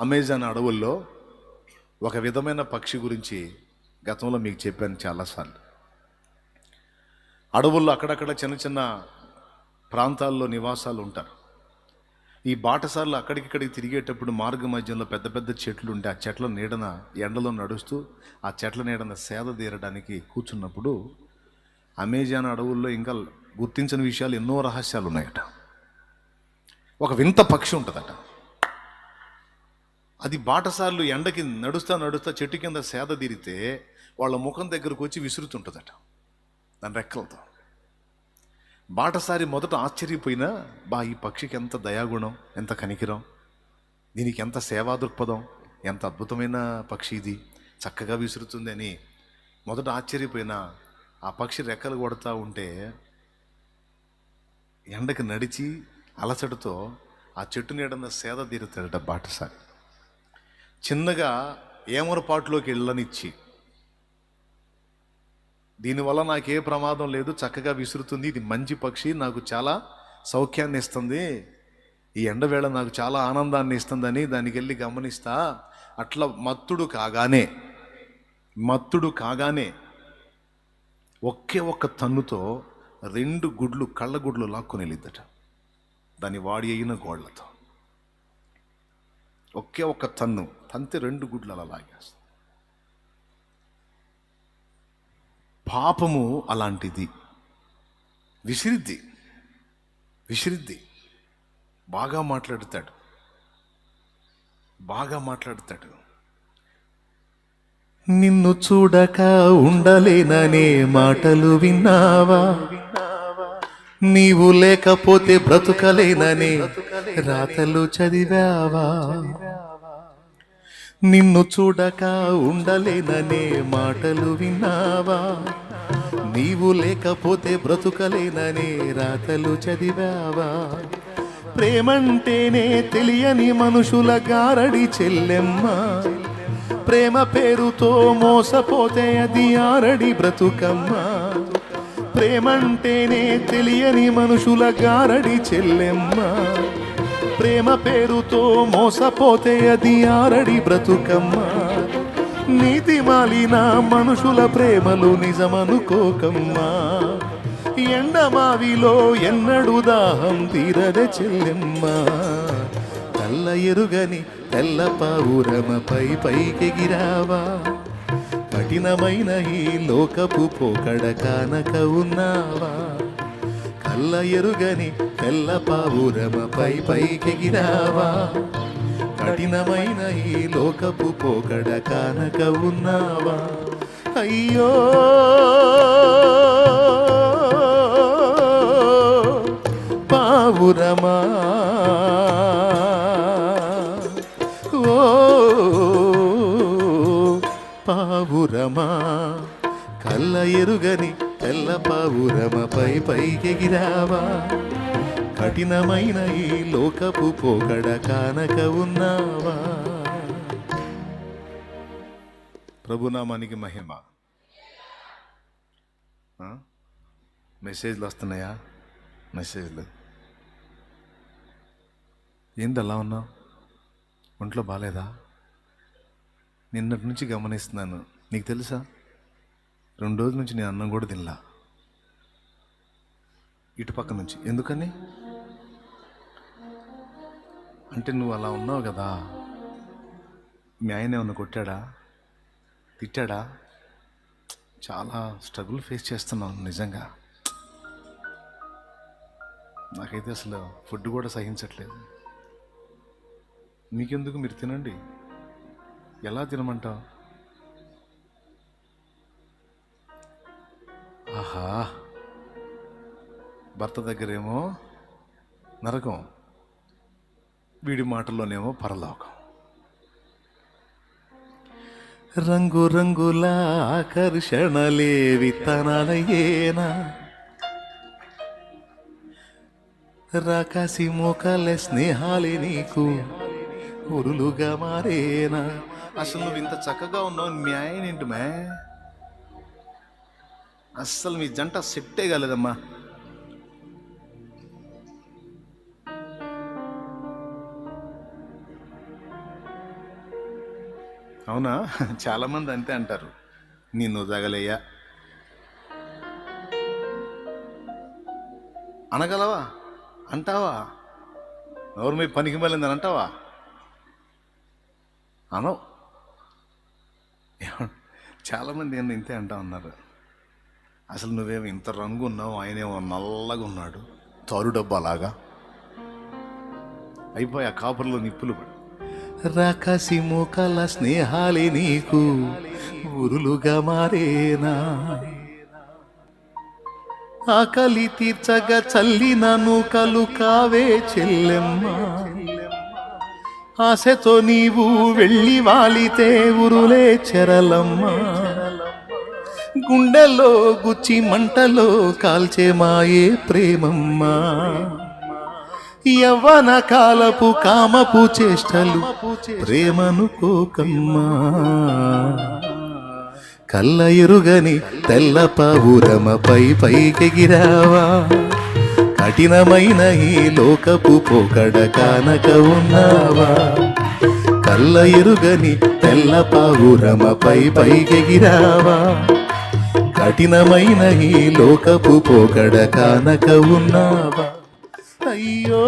Amazon అడవుల్లో ఒక విధమైన పక్షి గురించి గతంలో మీకు చెప్పాను చాలాసార్లు. అడవుల్లో అక్కడక్కడ చిన్న చిన్న ప్రాంతాల్లో నివాసాలు ఉంటారు. ఈ బాటసార్లు అక్కడికిక్కడికి తిరిగేటప్పుడు మార్గ మధ్యంలో పెద్ద పెద్ద చెట్లు ఉంటే ఆ చెట్ల నీడన ఎండలో నడుస్తూ ఆ చెట్ల నీడన సేద తీరడానికి కూర్చున్నప్పుడు అమెజాన్ అడవుల్లో ఇంకా గుర్తించిన విషయాలు ఎన్నో రహస్యాలు ఉన్నాయట. ఒక వింత పక్షి ఉంటుందట. అది బాటసార్లు ఎండకి నడుస్తా నడుస్తా చెట్టు కింద సేద తీరితే వాళ్ళ ముఖం దగ్గరకు వచ్చి విసురుతుంటుందట. దాని రెక్కలతో. బాటసారి మొదట ఆశ్చర్యపోయినా బా ఈ పక్షికి ఎంత దయాగుణం ఎంత కనికిరం దీనికి ఎంత సేవా దృక్పథం ఎంత అద్భుతమైన పక్షి ఇది చక్కగా విసురుతుంది అని మొదట ఆశ్చర్యపోయినా ఆ పక్షి రెక్కలు కొడతా ఉంటే ఎండకి నడిచి అలసటతో ఆ చెట్టు నీడన సేద తీరుతాడట బాటసారి. చిన్నగా ఏమరపాటులోకి వెళ్ళనిచ్చి దీనివల్ల నాకే ప్రమాదం లేదు చక్కగా విసురుతుంది ఇది మంచి పక్షి నాకు చాలా సౌఖ్యాన్ని ఇస్తుంది ఈ ఎండవేళ నాకు చాలా ఆనందాన్ని ఇస్తుందని దానికి వెళ్ళి గమనిస్తా అట్లా మత్తుడు కాగానే మత్తుడు కాగానే ఒకే ఒక్క తన్నుతో రెండు గుడ్లు కళ్ళ గుడ్లు లాక్కొని వెళ్ళిద్దట. దాని వాడి అయిన గోళ్ళతో. ఒకే ఒక్క తన్ను తంతి రెండు గుడ్లు అలా లాగేస్తుంది. పాపము అలాంటిది. విసిరిద్ది విసిరిద్ది. బాగా మాట్లాడుతాడు. బాగా మాట్లాడుతాడు. నిన్ను చూడక ఉండలేననే మాటలు విన్నావా? నీవు లేకపోతే బ్రతుకలేనని రాతలు చదివావా? నిన్ను చూడక ఉండలేననే మాటలు విన్నావా? నీవు లేకపోతే బ్రతుకలేననే రాతలు చదివావా? ప్రేమంటేనే తెలియని మనుషుల గారడి చెల్లెమ్మ. ప్రేమ పేరుతో మోసపోతే అది ఆరడి బ్రతుకమ్మ. ప్రేమంటేనే తెలియని మనుషుల గారడి చెల్లెమ్మ. ప్రేమ పేరుతో మోసపోతే అది ఆరడి బ్రతుకమ్మ. నీతి మాలిన మనుషుల ప్రేమలు నిజమనుకోకమ్మా. ఎండమావిలో ఎన్నడు దాహం తీరదే చెల్లెమ్మ. తెల్ల ఎరుగని తెల్ల పావురమపై పైకెగిరావా? కఠినమైన ఈ లోకపు పోకడ కానక ఉన్నావా? కల్ల ఎరుగని తెల్ల పావురమపై పైకెగిరావా? కఠినమైన ఈ లోకపు పోకడ కానక ఉన్నావా? అయ్యో! పావురమా ఎరుగని తెల్ల పావురమపై పైకెగిరావా? కఠినమైన ఈ లోకపు పోకడ కానక ఉన్నావా? ప్రభునామానికి మహిమ. మెసేజ్లు వస్తున్నాయా? మెసేజ్లు. ఏంది అలా ఉన్నావు? ఒంట్లో బాగాలేదా నిన్నటి నుంచి గమనిస్తున్నాను. నీకు తెలుసా? రెండు రోజుల నుంచి నేను అన్నం కూడా తినలా. ఇటు పక్క నుంచి. ఎందుకని? అంటే నువ్వు అలా ఉన్నావు కదా. మీ ఆయన ఏమన్నా కొట్టాడా? తిట్టాడా? చాలా స్ట్రగుల్ ఫేస్ చేస్తున్నావు నిజంగా. నాకైతే అసలు ఫుడ్ కూడా సహించట్లేదు. మీకెందుకు మీరు తినండి? ఎలా తినమంటావు? ఆహా. భర్త దగ్గరేమో నరకం వీడి మాటల్లోనేమో పరలోకం. రంగు రంగుల ఆకర్షణలే విత్తనాలయేనా రాకాసి మోకాలే స్నేహాలే నీకు ఉరులుగా మారేనా? అసలు నువ్వు ఇంత చక్కగా ఉన్నావు న్యాయం ఏంటి మే? అస్సలు మీ జంట సెట్టే కాలేదమ్మా. అవునా? చాలామంది అంతే అంటారు. నిన్ను తగలేయ్యా అనగలవా? అంటావా? ఎవరు మీ పనికి మళ్ళిందని అంటావా? అనవు. చాలామంది ఏంటి ఇంతే అంటా ఉన్నారు. అసలు నువ్వేమో ఇంత రంగు ఉన్నావు? ఆయనేమో నల్లగా ఉన్నాడు. చారు డబ్బా లాగా. అయిపోయి ఆ కాపర్లో నిప్పులు పడి. రకసి మోకాల స్నేహాలే నీకు ఉరులుగా మారేనా? ఆకలి తీర్చగా చల్లిన నూకలు కావే చెల్లెమ్మ. ఆశతో నీవు వెళ్ళి వాలితే ఉరులే చెరలమ్మ. గుండెలో గుచ్చి మంటలో కాల్చే మాయే ప్రేమమ్మా. యవ్వన కాలపు కామపు చేష్టలు ప్రేమను కోకమ్మా. కళ్ళ ఎరుగని తెల్ల పావురమపై పైకెగిరావా కఠినమైన ఈ లోకపు పోకడ కానక ఉన్నావా. కళ్ళ ఎరుగని తెల్ల పావురమపై పైకెగిరావా కఠినమైన ఈ లోకపు పోకడ కానక ఉన్నావా? అయ్యో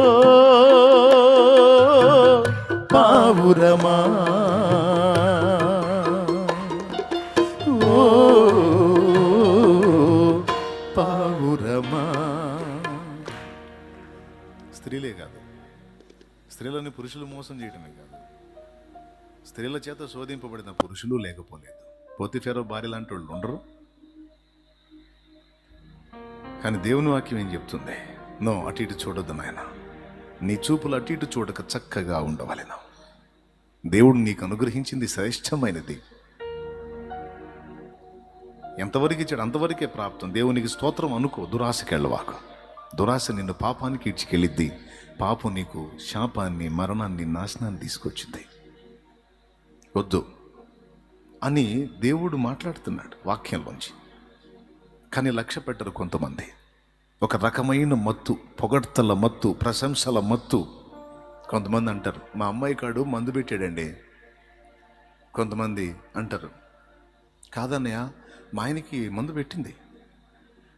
పావురమా? ఓ పావురమా? స్త్రీలే కాదు. స్త్రీలని పురుషులు మోసం చేయడమే కాదు. స్త్రీల చేత శోధింపబడిన పురుషులు లేకపోలేదు. పోతిఫెరో భార్య లాంటి వాళ్ళు ఉండరు కానీ దేవుని వాక్యం ఏం చెప్తుంది? నో అటు ఇటు చూడొద్దు నాయన. నీ చూపులు అటు ఇటు చూడక చక్కగా ఉండవలెను. దేవుడు నీకు అనుగ్రహించింది శ్రేష్టమైనది. ఎంతవరకు ఇచ్చాడు? అంతవరకే ప్రాప్తం. దేవునికి స్తోత్రం అనుకో దురాశకెళ్ళవాకు దురాశ నిన్ను పాపానికి ఇడ్చికెళ్ళిద్ది పాపం నీకు శాపాన్ని మరణాన్ని నాశనాన్ని తీసుకొచ్చింది. వద్దు. అని దేవుడు మాట్లాడుతున్నాడు వాక్యంలోంచి. కానీ లక్ష్య పెట్టరు కొంతమంది. ఒక రకమైన మత్తు పొగడ్తల మత్తు ప్రశంసల మత్తు. కొంతమంది అంటారు మా అమ్మాయి కాడు మందు పెట్టాడండి. కొంతమంది అంటారు కాదన్నయ్య మా ఆయనకి మందు పెట్టింది.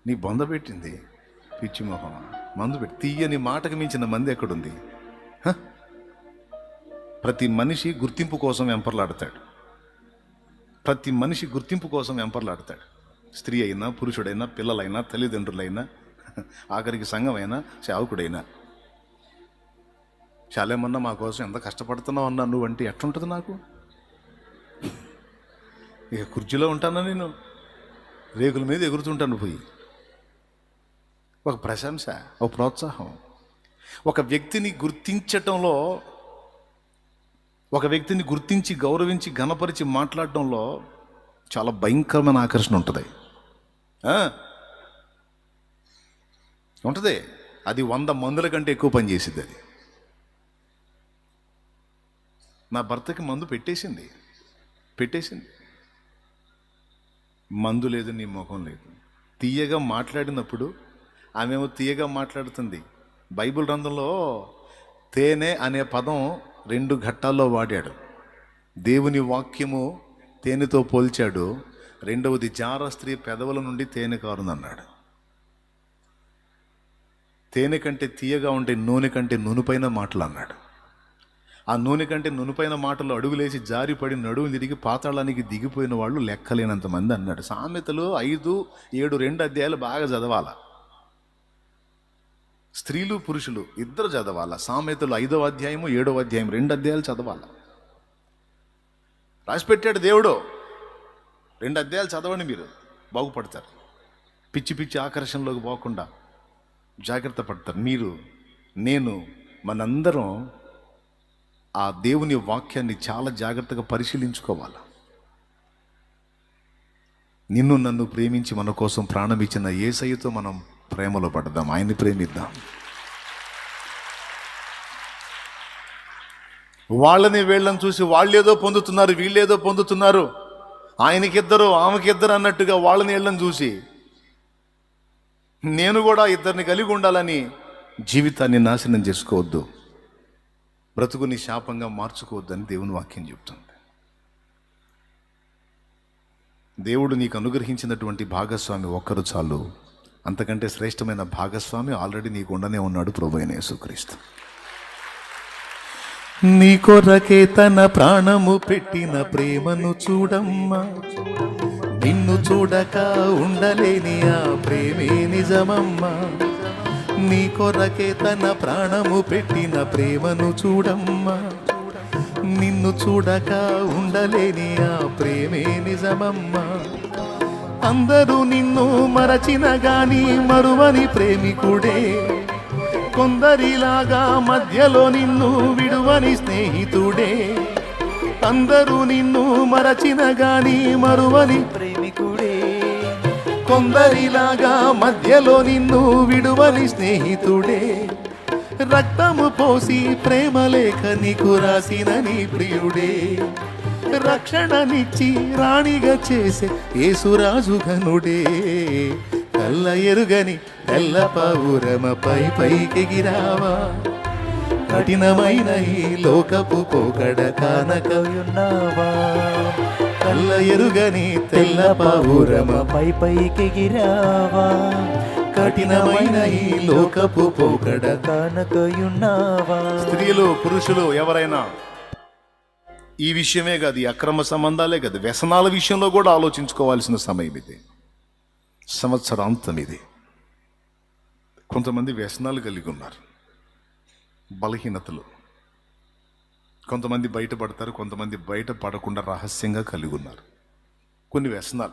నీ బొంద పెట్టింది. పిచ్చి మొహం మందు పెట్టి తీయని మాటకు మించిన మంది ఎక్కడుంది? హ? ప్రతి మనిషి గుర్తింపు కోసం వెంపర్లాడతాడు ప్రతి మనిషి గుర్తింపు కోసం వెంపర్లాడతాడు స్త్రీ అయినా పురుషుడైనా పిల్లలైనా తల్లిదండ్రులైనా ఆఖరికి సంఘమైనా సేవకుడైనా. చాలేమన్నా మా కోసం ఎంత కష్టపడుతున్నావు అన్నా నువ్వంటే ఎట్లుంటుంది నాకు? ఇక కుర్చీలో ఉంటానా నేను? రేకుల మీద ఎగురుతుంటాను పోయి. ఒక ప్రశంస ఒక ప్రోత్సాహం. ఒక వ్యక్తిని గుర్తించటంలో ఒక వ్యక్తిని గుర్తించి గౌరవించి గణపరిచి మాట్లాడటంలో చాలా భయంకరమైన ఆకర్షణ ఉంటుంది. ఉంటుంది. అది వంద మందుల కంటే ఎక్కువ పనిచేసింది అది. నా భర్తకి మందు పెట్టేసింది. పెట్టేసింది. మందు లేదు నీ ముఖం లేదు. తీయగా మాట్లాడినప్పుడు ఆమెమో తీయగా మాట్లాడుతుంది. బైబిల్ గ్రంథంలో తేనె అనే పదం రెండు ఘట్టాల్లో వాడాడు. దేవుని వాక్యము తేనెతో పోల్చాడు. రెండవది జార స్త్రీ పెదవుల నుండి తేనె కారుందన్నాడు. తేనె కంటే తీయగా ఉంటే నూనె కంటే నునుపైన మాటలు అన్నాడు ఆ నూనె కంటే నునుపైన మాటలు అడుగులేసి జారిపడి నడుము తిరిగి పాతాళానికి దిగిపోయిన వాళ్ళు లెక్కలేనంత మంది అన్నాడు. సామెతలు ఐదు ఏడు రెండు అధ్యాయాలు బాగా చదవాల. స్త్రీలు పురుషులు ఇద్దరు చదవాల. సామెతలు ఐదవ అధ్యాయము ఏడవ అధ్యాయం రెండు అధ్యాయాలు చదవాల. రాసిపెట్టాడు దేవుడు. రెండు అధ్యాయాలు చదవండి మీరు. బాగుపడతారు. పిచ్చి పిచ్చి ఆకర్షణలోకి పోకుండా జాగ్రత్త పడతారు. మీరు నేను మనందరం ఆ దేవుని వాక్యాన్ని చాలా జాగ్రత్తగా పరిశీలించుకోవాలి. నిన్ను నన్ను ప్రేమించి మన కోసం ప్రాణం ఇచ్చిన ఏసయ్యతో మనం ప్రేమలో పడదాం. ఆయన్ని ప్రేమిద్దాం. వాళ్ళని వీళ్ళని చూసి వాళ్ళేదో పొందుతున్నారు వీళ్ళేదో పొందుతున్నారు. ఆయనకిద్దరు ఆమెకిద్దరు అన్నట్టుగా వాళ్ళని వెళ్ళని చూసి నేను కూడా ఇద్దరిని కలిగి ఉండాలని జీవితాన్ని నాశనం చేసుకోవద్దు. బ్రతుకుని శాపంగా మార్చుకోవద్దని దేవుని వాక్యం చెప్తుంది. దేవుడు నీకు అనుగ్రహించినటువంటి భాగస్వామి ఒక్కరు చాలు. అంతకంటే శ్రేష్టమైన భాగస్వామి ఆల్రెడీ నీకు ఉండనే ఉన్నాడు ప్రభు అయిన యేసుక్రీస్తు. నీ కొరకే తన ప్రాణము పెట్టిన ప్రేమను చూడమ్మా. నిన్ను చూడక ఉండలేని ఆ ప్రేమే నిజమమ్మా. నీ కొరకే తన ప్రాణము పెట్టిన ప్రేమను చూడమ్మా. నిన్ను చూడక ఉండలేని ఆ ప్రేమే నిజమమ్మా. అందరూ నిన్ను మరచిన గాని మరువని ప్రేమికుడే. కొందరిలాగా మధ్యలో నిన్ను విడువని స్నేహితుడే. అందరూ నిన్ను మరచిన గాని మరువని ప్రేమికుడే. కొందరిలాగా మధ్యలో నిన్ను విడువని స్నేహితుడే. రక్తము పోసి ప్రేమ లేఖ నీకు రాసిన నీ ప్రియుడే. రక్షణనిచ్చి రాణిగా చేసే యేసురాజు ఘనుడే కల్ల ఎరుగని తెల్ల పౌరమ పై పైకెగిరావా కఠినమైన ఈ లోకపు పోకడ కానక ఉన్నావా కల్ల ఎరుగని తెల్ల పౌరమ పై పైకి కఠినమైన ఈ లోకపు పోకడ కనకయున్నావా స్త్రీలు పురుషులు ఎవరైనా ఈ విషయమే కాదు అక్రమ సంబంధాలే కాదు వ్యసనాల విషయంలో కూడా ఆలోచించుకోవాల్సిన సమయం ఇది. సంవత్సరాంతం ఇది కొంతమంది వ్యసనాలు కలిగి ఉన్నారు. బలహీనతలు. కొంతమంది బయటపడతారు కొంతమంది బయట పడకుండా రహస్యంగా కలిగి ఉన్నారు. కొన్ని వ్యసనాలు.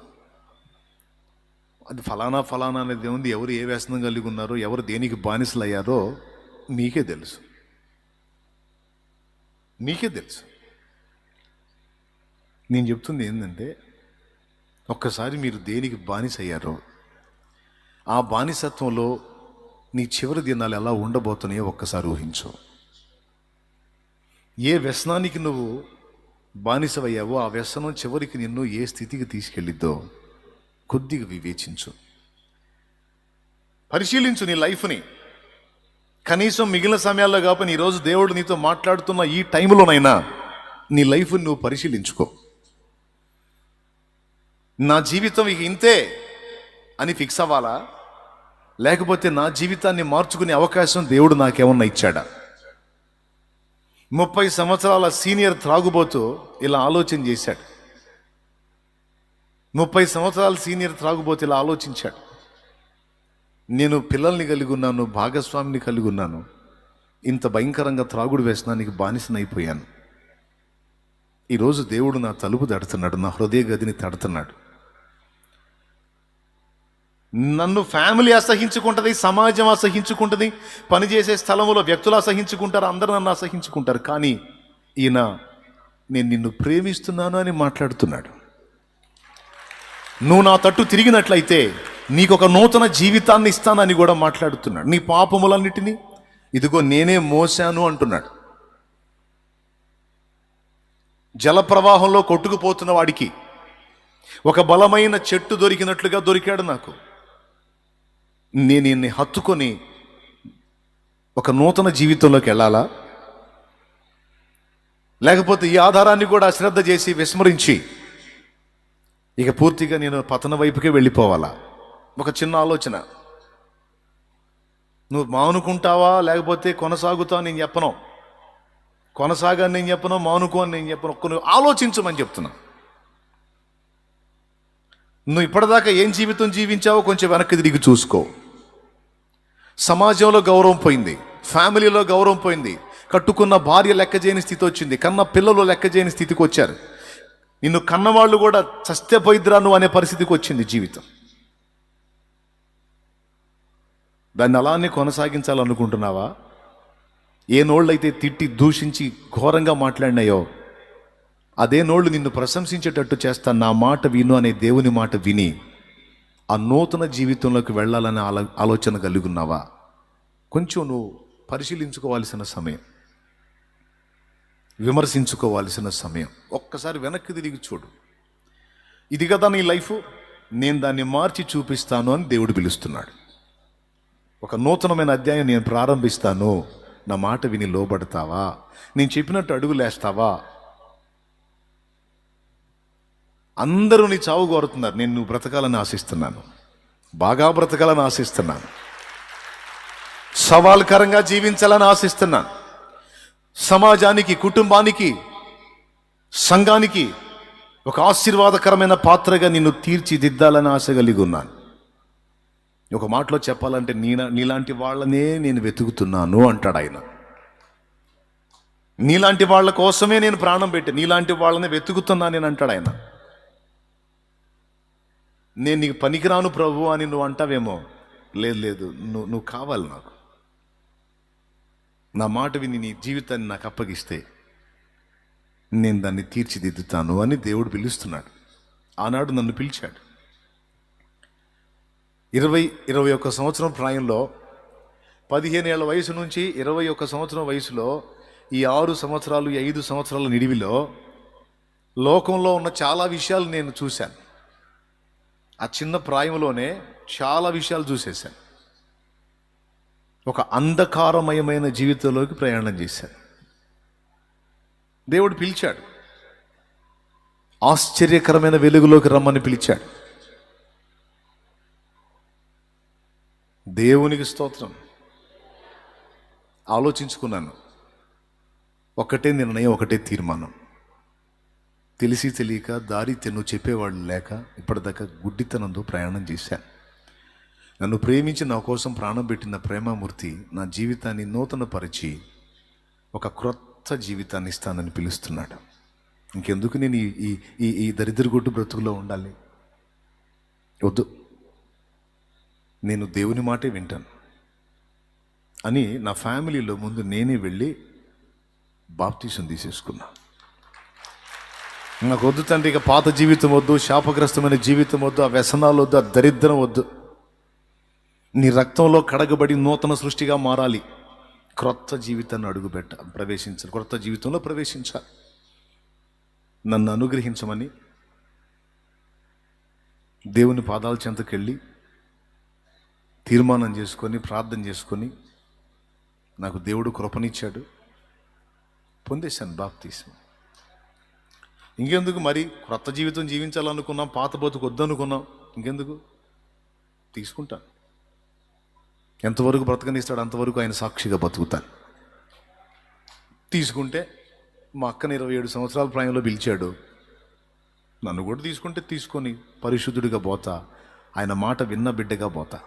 అది ఫలానా ఫలానా అనేది ఉంది ఎవరు ఏ వ్యసనం కలిగి ఉన్నారో ఎవరు దేనికి బానిసలు అయ్యారో మీకే తెలుసు. మీకే తెలుసు. నేను చెప్తుంది ఏంటంటే ఒక్కసారి మీరు దేనికి బానిస అయ్యారో ఆ బానిసత్వంలో నీ చివరి దినాలు ఎలా ఉండబోతున్నాయో ఒక్కసారి ఊహించు. ఏ వ్యసనానికి నువ్వు బానిసవయ్యావో ఆ వ్యసనం చివరికి నిన్ను ఏ స్థితికి తీసుకెళ్ళిద్దో కొద్దిగా వివేచించు. పరిశీలించు నీ లైఫ్ని. కనీసం మిగిలిన సమయాల్లో కాకపోతే ఈరోజు దేవుడు నీతో మాట్లాడుతున్న ఈ టైంలోనైనా నీ లైఫ్ని నువ్వు పరిశీలించుకో. నా జీవితం ఇక ఇంతే అని ఫిక్స్ అవ్వాలా? లేకపోతే నా జీవితాన్ని మార్చుకునే అవకాశం దేవుడు నాకేమన్నా ఇచ్చాడా? ముప్పై సంవత్సరాల సీనియర్ త్రాగుబోతూ ఇలా ఆలోచన చేశాడు. ముప్పై సంవత్సరాల సీనియర్ త్రాగుబోతూ ఇలా ఆలోచించాడు. నేను పిల్లల్ని కలిగి ఉన్నాను భాగస్వామిని కలిగి ఉన్నాను. ఇంత భయంకరంగా త్రాగుడు వ్యసనానికి బానిసనైపోయాను. ఈరోజు దేవుడు నా తలుపు తడుతున్నాడు నా హృదయ గదిని తడుతున్నాడు. నన్ను ఫ్యామిలీ అసహించుకుంటుంది సమాజం అసహించుకుంటుంది పనిచేసే స్థలంలో వ్యక్తులు అసహించుకుంటారు అందరూ నన్ను అసహించుకుంటారు. కానీ ఈయన నేను నిన్ను ప్రేమిస్తున్నాను అని మాట్లాడుతున్నాడు. నువ్వు నా తట్టు తిరిగినట్లయితే నీకు ఒక నూతన జీవితాన్ని ఇస్తానని కూడా మాట్లాడుతున్నాడు. నీ పాపములన్నిటినీ ఇదిగో నేనే మోసాను అంటున్నాడు. జల ప్రవాహంలో కొట్టుకుపోతున్న వాడికి ఒక బలమైన చెట్టు దొరికినట్లుగా దొరికాడు నాకు. నేను ఈయన్ని హత్తుకొని ఒక నూతన జీవితంలోకి వెళ్ళాలా? లేకపోతే ఈ ఆధారాన్ని కూడా అశ్రద్ధ చేసి విస్మరించి ఇక పూర్తిగా నేను పతన వైపుకే వెళ్ళిపోవాలా? ఒక చిన్న ఆలోచన. నువ్వు మానుకుంటావా? లేకపోతే కొనసాగుతావు నేను చెప్పను. కొనసాగని నేను చెప్పను మానుకో అని నేను చెప్పను. ఒక్క నువ్వు ఆలోచించమని చెప్తున్నా. నువ్వు ఇప్పటిదాకా ఏం జీవితం జీవించావో కొంచెం వెనక్కి తిరిగి చూసుకో. సమాజంలో గౌరవం పోయింది ఫ్యామిలీలో గౌరవం పోయింది కట్టుకున్న భార్య లెక్క చేయని స్థితి వచ్చింది కన్న పిల్లలు లెక్క చేయని స్థితికి వచ్చారు. నిన్ను కన్నవాళ్ళు కూడా చస్తే పోయిద్రా అనే పరిస్థితికి వచ్చింది జీవితం. దాన్ని అలానే కొనసాగించాలనుకుంటున్నావా? ఏ నోళ్ళైతే తిట్టి దూషించి ఘోరంగా మాట్లాడినాయో అదే నోళ్ళు నిన్ను ప్రశంసించేటట్టు చేస్తా నా మాట విను అనే దేవుని మాట విని ఆ నూతన జీవితంలోకి వెళ్ళాలనే ఆలో ఆలోచన కలిగి ఉన్నావా? కొంచెం నువ్వు పరిశీలించుకోవాల్సిన సమయం. విమర్శించుకోవాల్సిన సమయం. ఒక్కసారి వెనక్కి తిరిగి చూడు. ఇది కదా నీ లైఫ్? నేను దాన్ని మార్చి చూపిస్తాను అని దేవుడు పిలుస్తున్నాడు. ఒక నూతనమైన అధ్యాయం నేను ప్రారంభిస్తాను. నా మాట విని లోబడతావా? నేను చెప్పినట్టు అడుగులేస్తావా? అందరూ నీ చావు కోరుతున్నారు. నేను నువ్వు బ్రతకాలని ఆశిస్తున్నాను. బాగా బ్రతకాలని ఆశిస్తున్నాను. సవాల్కరంగా జీవించాలని ఆశిస్తున్నాను. సమాజానికి కుటుంబానికి సంఘానికి ఒక ఆశీర్వాదకరమైన పాత్రగా నిన్ను తీర్చిదిద్దాలని ఆశ కలిగి ఉన్నాను. ఒక మాటలో చెప్పాలంటే నీ నీలాంటి వాళ్ళనే నేను వెతుకుతున్నాను అంటాడు ఆయన. నీలాంటి వాళ్ళ కోసమే నేను ప్రాణం పెట్టి నీలాంటి వాళ్ళని వెతుకుతున్నా నేను అంటాడు ఆయన. నేను నీకు పనికిరాను ప్రభు అని నువ్వు అంటావేమో. లేదు లేదు నువ్వు నువ్వు కావాలి నాకు. నా మాట విని నీ జీవితాన్ని నాకు అప్పగిస్తే నేను దాన్ని తీర్చిదిద్దుతాను అని దేవుడు పిలుస్తున్నాడు. ఆనాడు నన్ను పిలిచాడు. ఇరవై ఇరవై ఒక్క సంవత్సరం ప్రాయంలో పదిహేను ఏళ్ళ వయసు నుంచి ఇరవై ఒక్క సంవత్సరం వయసులో ఈ ఆరు సంవత్సరాలు ఈ ఐదు సంవత్సరాల నిడివిలో లోకంలో ఉన్న చాలా విషయాలు నేను చూశాను. ఆ చిన్న ప్రాయంలోనే చాలా విషయాలు చూసేశాను. ఒక అంధకారమయమైన జీవితంలోకి ప్రయాణం చేశాను. దేవుడు పిలిచాడు. ఆశ్చర్యకరమైన వెలుగులోకి రమ్మని పిలిచాడు. దేవునికి స్తోత్రం. ఆలోచించుకున్నాను. ఒకటే నిర్ణయం ఒకటే తీర్మానం. తెలిసి తెలియక దారి తెన్ను చెప్పేవాళ్ళు లేక ఇప్పటిదాకా గుడ్డితనంతో ప్రయాణం చేశాను. నన్ను ప్రేమించి నా కోసం ప్రాణం పెట్టిన ప్రేమామూర్తి నా జీవితాన్ని నూతనపరిచి ఒక క్రొత్త జీవితాన్ని ఇస్తానని పిలుస్తున్నాడు. ఇంకెందుకు నేను ఈ ఈ ఈ ఈ దరిద్రగొట్టు బ్రతుకులో ఉండాలి? వద్దు. నేను దేవుని మాటే వింటాను. అని నా ఫ్యామిలీలో ముందు నేనే వెళ్ళి బాప్తీసం తీసేసుకున్నాను నాకు వద్దు తండ్రి ఇక పాత జీవితం వద్దు శాపగ్రస్తమైన జీవితం వద్దు ఆ వ్యసనాలు వద్దు ఆ దరిద్రం వద్దు. నీ రక్తంలో కడగబడి నూతన సృష్టిగా మారాలి. క్రొత్త జీవితాన్ని అడుగుపెట్ట ప్రవేశించాలి. క్రొత్త జీవితంలో ప్రవేశించాలి. నన్ను అనుగ్రహించమని దేవుని పాదాల చెంతకెళ్ళి తీర్మానం చేసుకొని ప్రార్థన చేసుకొని నాకు దేవుడు కృపనిచ్చాడు. పొందేశాను బాప్తీసం. ఇంకెందుకు మరి క్రొత్త జీవితం జీవించాలనుకున్నాం పాత బతుకు వద్దనుకున్నాం? ఇంకెందుకు? తీసుకుంటాను. ఎంతవరకు బ్రతకనిస్తాడు అంతవరకు ఆయన సాక్షిగా బతుకుతాను. తీసుకుంటే మా అక్కని ఇరవై ఏడు సంవత్సరాల ప్రాయంలో పిలిచాడు. నన్ను కూడా తీసుకుంటే తీసుకొని పరిశుద్ధుడిగా పోతా ఆయన మాట విన్న బిడ్డగా పోతా.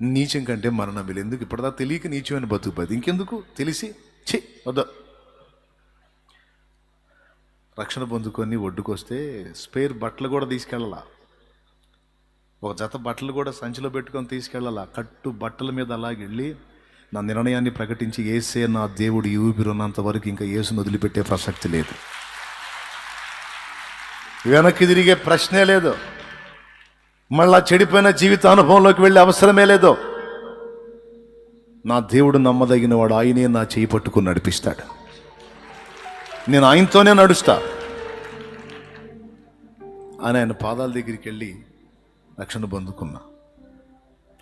నీచం కంటే మరణం ఎందుకు? ఇప్పటిదా తెలియక నీచమైన బతుకుపోయింది ఇంకెందుకు? తెలిసి ఛీ వద్దా. రక్షణ పొందుకొని ఒడ్డుకొస్తే స్పేర్ బట్టలు కూడా తీసుకెళ్ళాల. ఒక జత బట్టలు కూడా సంచిలో పెట్టుకొని తీసుకెళ్ళాల. కట్టు బట్టల మీద అలాగెళ్ళి నా నిర్ణయాన్ని ప్రకటించి ఏసే నా దేవుడు ఈ ఊపిరున్నంత వరకు ఇంకా ఏసును వదిలిపెట్టే ప్రసక్తి లేదు. వెనక్కి తిరిగే ప్రశ్నే లేదు. మళ్ళా చెడిపోయిన జీవిత అనుభవంలోకి వెళ్ళే అవసరమే లేదు. నా దేవుడు నమ్మదగినవాడు ఆయనే నా చేయి పట్టుకుని నడిపిస్తాడు. నేను ఆయనతోనే నడుస్తా. అని ఆయన పాదాల దగ్గరికి వెళ్ళి రక్షణ పొందుకున్నా.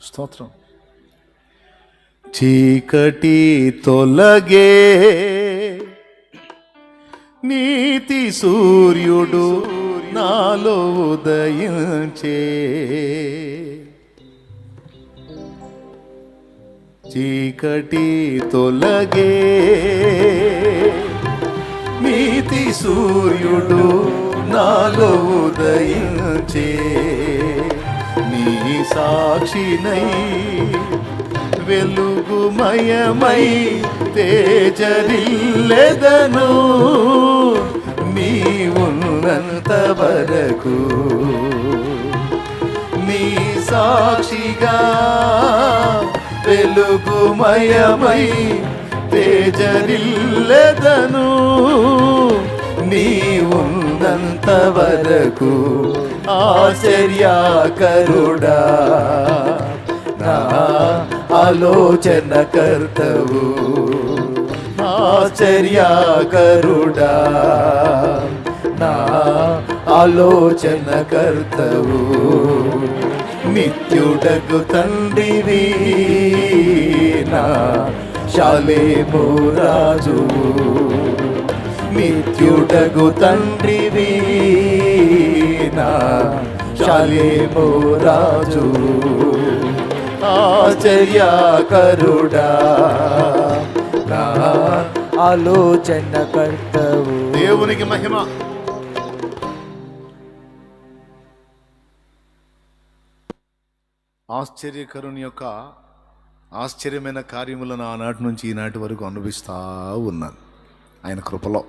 స్తోత్రం. చీకటి తొలగే నీతి సూర్యుడు నాలో ఉదయించే. చీకటి తొలగే నీతి సూర్యుడు నాలో ఉదయించే. నీ సాక్షినై వెలుగుమయమై తేజరిల్లెదను. నీ ఉన్నంత వరకు నీ సాక్షిగా వెలుగుమయమై తేజరిల్లెదను. నీ ఉన్నంత వరకు ఆశ్చర్యాకరుడా నా ఆలోచన కర్తవు. ఆశ్చర్యాకరుడా నా ఆలోచన కర్తవు. నిత్యుడగు తండ్రివి. నా శాలేము రాజు నిత్యుడగు తండ్రివి నా శాలేము రాజు ఆశ్చర్యకరుడా నా ఆలోచన కర్తవు దేవునికి మహిమ. ఆశ్చర్యకరుని యొక్క ఆశ్చర్యమైన కార్యములను ఆనాటి నుంచి ఈనాటి వరకు అనుభవిస్తూ ఉన్నాను. ఆయన కృపలో.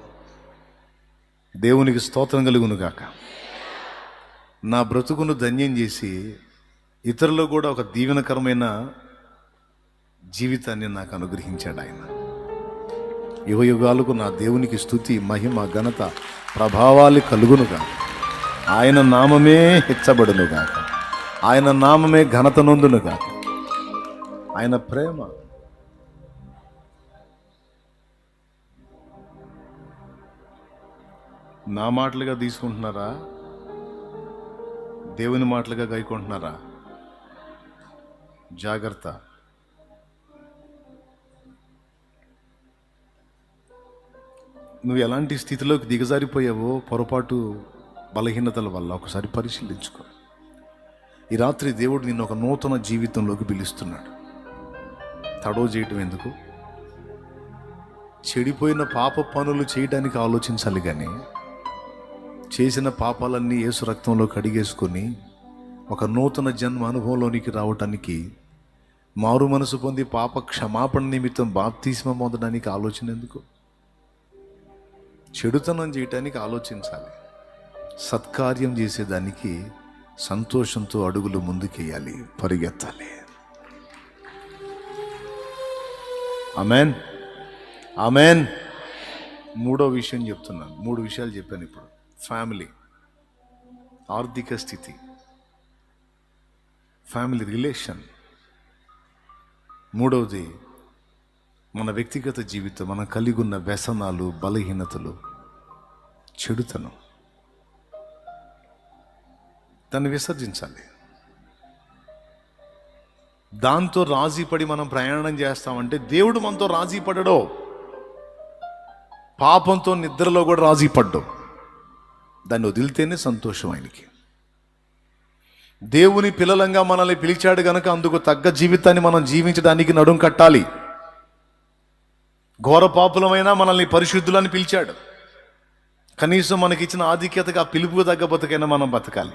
దేవునికి స్తోత్రం కలుగును గాక. నా బ్రతుకును ధన్యం చేసి ఇతరులు కూడా ఒక దీవెనకరమైన జీవితాన్ని నాకు అనుగ్రహించాడు ఆయన. యుగయుగాలకు నా దేవునికి స్థుతి మహిమ ఘనత ప్రభావాలు కలుగునుగా ఆయన నామమే హెచ్చబడునుగాక ఆయన నామమే ఘనత నొందునుగాక ఆయన ప్రేమ. నా మాటలుగా తీసుకుంటున్నారా? దేవుని మాటలుగా గైకుంటున్నారా? జాగ్రత్త. నువ్వు ఎలాంటి స్థితిలోకి దిగజారిపోయావో పొరపాటు బలహీనతల వల్ల ఒకసారి పరిశీలించుకో. ఈ రాత్రి దేవుడు నిన్ను ఒక నూతన జీవితంలోకి పిలుస్తున్నాడు. తడవ చేయటం ఎందుకు? చెడిపోయిన పాప పనులు చేయడానికి ఆలోచించాలి కానీ చేసిన పాపాలన్నీ యేసు రక్తంలో కడిగేసుకొని ఒక నూతన జన్మ అనుభవంలోనికి రావటానికి మారు మనసు పొంది పాప క్షమాపణ నిమిత్తం బాప్తీస్మం పొందడానికి ఆలోచన ఎందుకు? చెడుతనం చేయటానికి ఆలోచించాలి. సత్కార్యం చేసేదానికి సంతోషంతో అడుగులు ముందుకేయాలి పరిగెత్తాలి. అమెన్ అమెన్ మూడో విషయం చెప్తున్నాను. మూడు విషయాలు చెప్పాను ఇప్పుడు. ఫ్యామిలీ ఆర్థిక స్థితి. ఫ్యామిలీ రిలేషన్ మూడవది మన వ్యక్తిగత జీవితం మనం కలిగి ఉన్న వ్యసనాలు బలహీనతలు చెడుతనం. దాన్ని విసర్జించాలి. దాంతో రాజీ పడి మనం ప్రయాణం చేస్తామంటే దేవుడు మనతో రాజీ పడడో పాపంతో నిద్రలో కూడా రాజీ పడ్డం దాన్ని వదిలితేనే సంతోషం ఆయనకి. దేవుని పిల్లలంగా మనల్ని పిలిచాడు గనక అందుకు తగ్గ జీవితాన్ని మనం జీవించడానికి నడుం కట్టాలి. ఘోర పాపులమైనా మనల్ని పరిశుద్ధులని పిలిచాడు. కనీసం మనకిచ్చిన ఆధిక్యతగా పిలుపుకు తగ్గ బతుకైనా మనం బతకాలి.